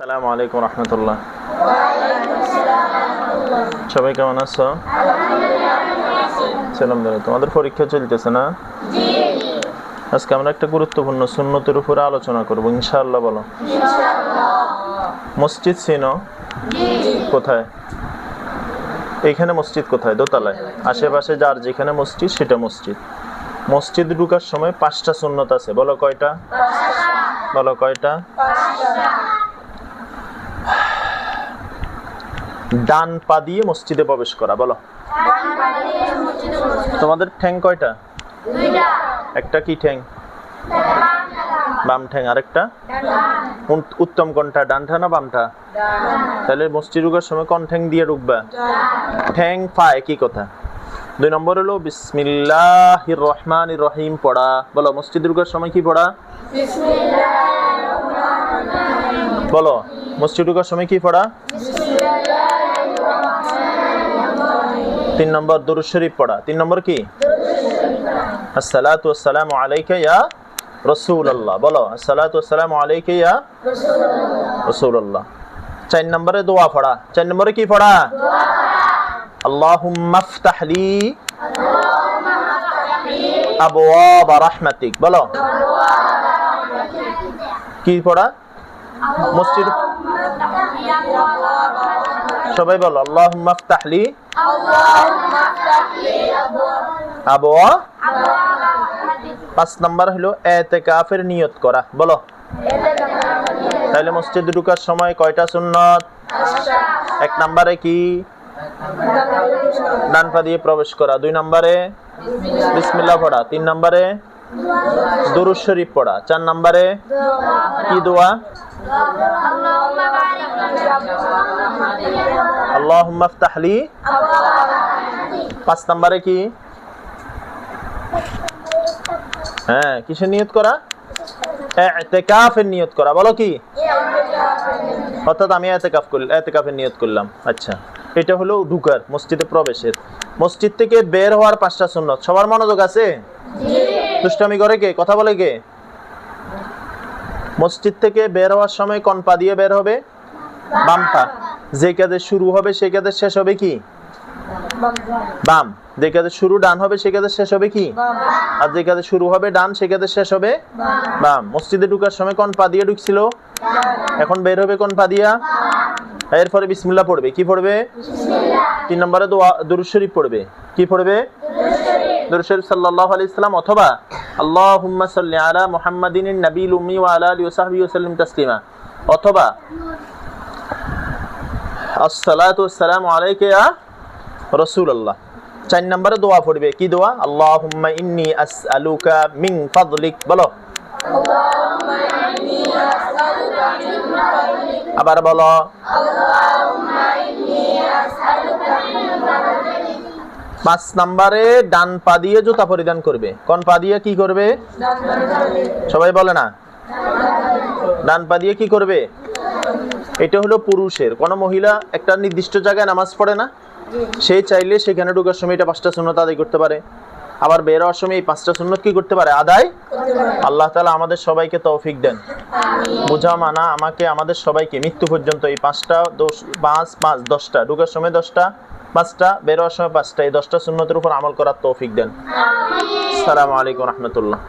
আসসালামু আলাইকুম রহমতুল্লাহ। সবাই কেমন আছো? আলহামদুলিল্লাহ। তোমাদের পরীক্ষা চলতেছে না? আজকে আমরা একটা গুরুত্বপূর্ণ সুন্নতের উপরে আলোচনা করব, ইনশাআল্লাহ বলো। মসজিদ চিনো কোথায়? এইখানে মসজিদ কোথায়? দোতলায়। আশেপাশে যার যেখানে মসজিদ, সেটা মসজিদ। মসজিদ ঢুকার সময় পাঁচটা সুন্নত আছে। বলো কয়টা? বলো কয়টা? ডান পা দিয়ে মসজিদে প্রবেশ করা, বলো। তোমাদের ঠ্যাং কয়টা? একটা কি ঠ্যাং? বাম ঠ্যাং, আরেকটা? উত্তম কোনটা ডানটা না বামটা তাহলে মসজিদ ঢুকার সময় কোন ঠ্যাং দিয়ে ঢুকবা? ঠ্যাং পা, একই কথা। দুই নম্বর হলো, বিসমিল্লাহির রহমানির রহিম পড়া। বলো, মসজিদ ঢুকার সময় কি পড়া? বলো, মসজিদ ঢুকার সময় কি পড়া? তিন নম্বর দুরুদ পড়া। তিন নম্বর কি? আসসালাতু আসসালামু আলাইকা ইয়া রাসূলুল্লাহ। বলো, আসসালাতু আসসালামু আলাইকা ইয়া রাসূলুল্লাহ। চার নম্বরে দোয়া পড়া। চার নম্বরে কি পড়া? আল্লাহুম্মা ইফতাহ লি আবওয়াব রাহমাতিক। বলো। কি পড়া? মসজিদ সবাই বলো, আল্লাহুম্মা ইফতাহ লি আবওয়া পাঁচ নাম্বার হলো এতেকাফের নিয়ত করা, বলো। তাহলে মসজিদ ঢুকার সময় কয়টা সুন্নত? এক নম্বরে কি? ডান পা দিয়ে প্রবেশ করা। দুই নম্বরে? বিসমিল্লাহ পড়া। তিন নম্বরে? দুরুদ শরীফ পড়া। চার নম্বরে কি দোয়া? আল্লাহুম্মা ইফতাহ লি। পাঁচ নম্বরে কি? হ্যাঁ কিসের নিয়ত করা? এতেকাফের নিয়ত করা। বলো কি? অর্থাৎ আমি এতেকাফ করলাম এতেকাফের নিয়ত করলাম। আচ্ছা এটা হলো ঢুকার, মসজিদে প্রবেশের। মসজিদ থেকে বের হওয়ার পাঁচটা সুন্নত। সবার মনোযোগ আছে? দুষ্টামি করে কে? কথা বলে কে? মসজিদ থেকে বের হওয়ার সময় কোন পা দিয়ে বের হবে? বাম পা। যে কাজে শুরু হবে, সে কাজে শেষ হবে কি? বাম। যে কাজে শুরু ডান হবে, সে কাজে শেষ হবে কি? আর যে কাজে শুরু হবে ডান, সে কাজে শেষ হবে বাম। মসজিদে ঢুকার সময় কোন পা দিয়ে ঢুকছিল? এখন বের হবে কোন পা দিয়া? এরপরে বিসমিল্লাহ পড়বে। কি পড়বে? তিন নম্বরে দোয়া, দুরুদ শরীফ পড়বে। কি পড়বে? দুরুদ শরীফ সাল্লাল্লাহু আলাইহি সাল্লাম অথবা আল্লাহুম্মা সাল্লি আলা মুহাম্মাদিন নবীল উম্মি ওয়া আলা আলিহি ওয়া সাহবিহি ওয়া সাল্লিম তাসলিমা। অথবা আসসালাতু ওয়াসসালামু আলাইকা ইয়া রাসূলুল্লাহ। চার নম্বরে দোয়া পড়বে। কি দোয়া? আল্লাহুম্মা ইন্নী আসআলুকা মিন ফাদলিক। বলো। আবার বলো। পাঁচ নাম্বারে ডান পা দিয়ে জুতা পরিধান করবে। কোন পা দিয়ে কি করবে? সবাই বলে না। ডান পা দিয়ে কি করবে? এটা হলো পুরুষের। কোন মহিলা একটা নির্দিষ্ট জায়গায় নামাজ পড়ে না। সে চাইলে সেখানে ঢোকার সময় এটা পাঁচটা শূন্যত আদায় করতে পারে। আবার বের হওয়ার সময় এই পাঁচটা শূন্যত কি করতে পারে? আদায় আল্লাহ তালা আমাদের সবাইকে তৌফিক দেন। বোঝা মানা আমাকে, আমাদের সবাইকে মৃত্যু পর্যন্ত এই পাঁচটা দশ পাঁচ পাঁচ, দশটা, ঢুকার সময় দশটা পাঁচটা বেরোয়ার সময় পাঁচটা এই দশটা শূন্যতের উপর আমল করার তৌফিক দেন। সালামু আলাইকুম রহমতুল্লাহ।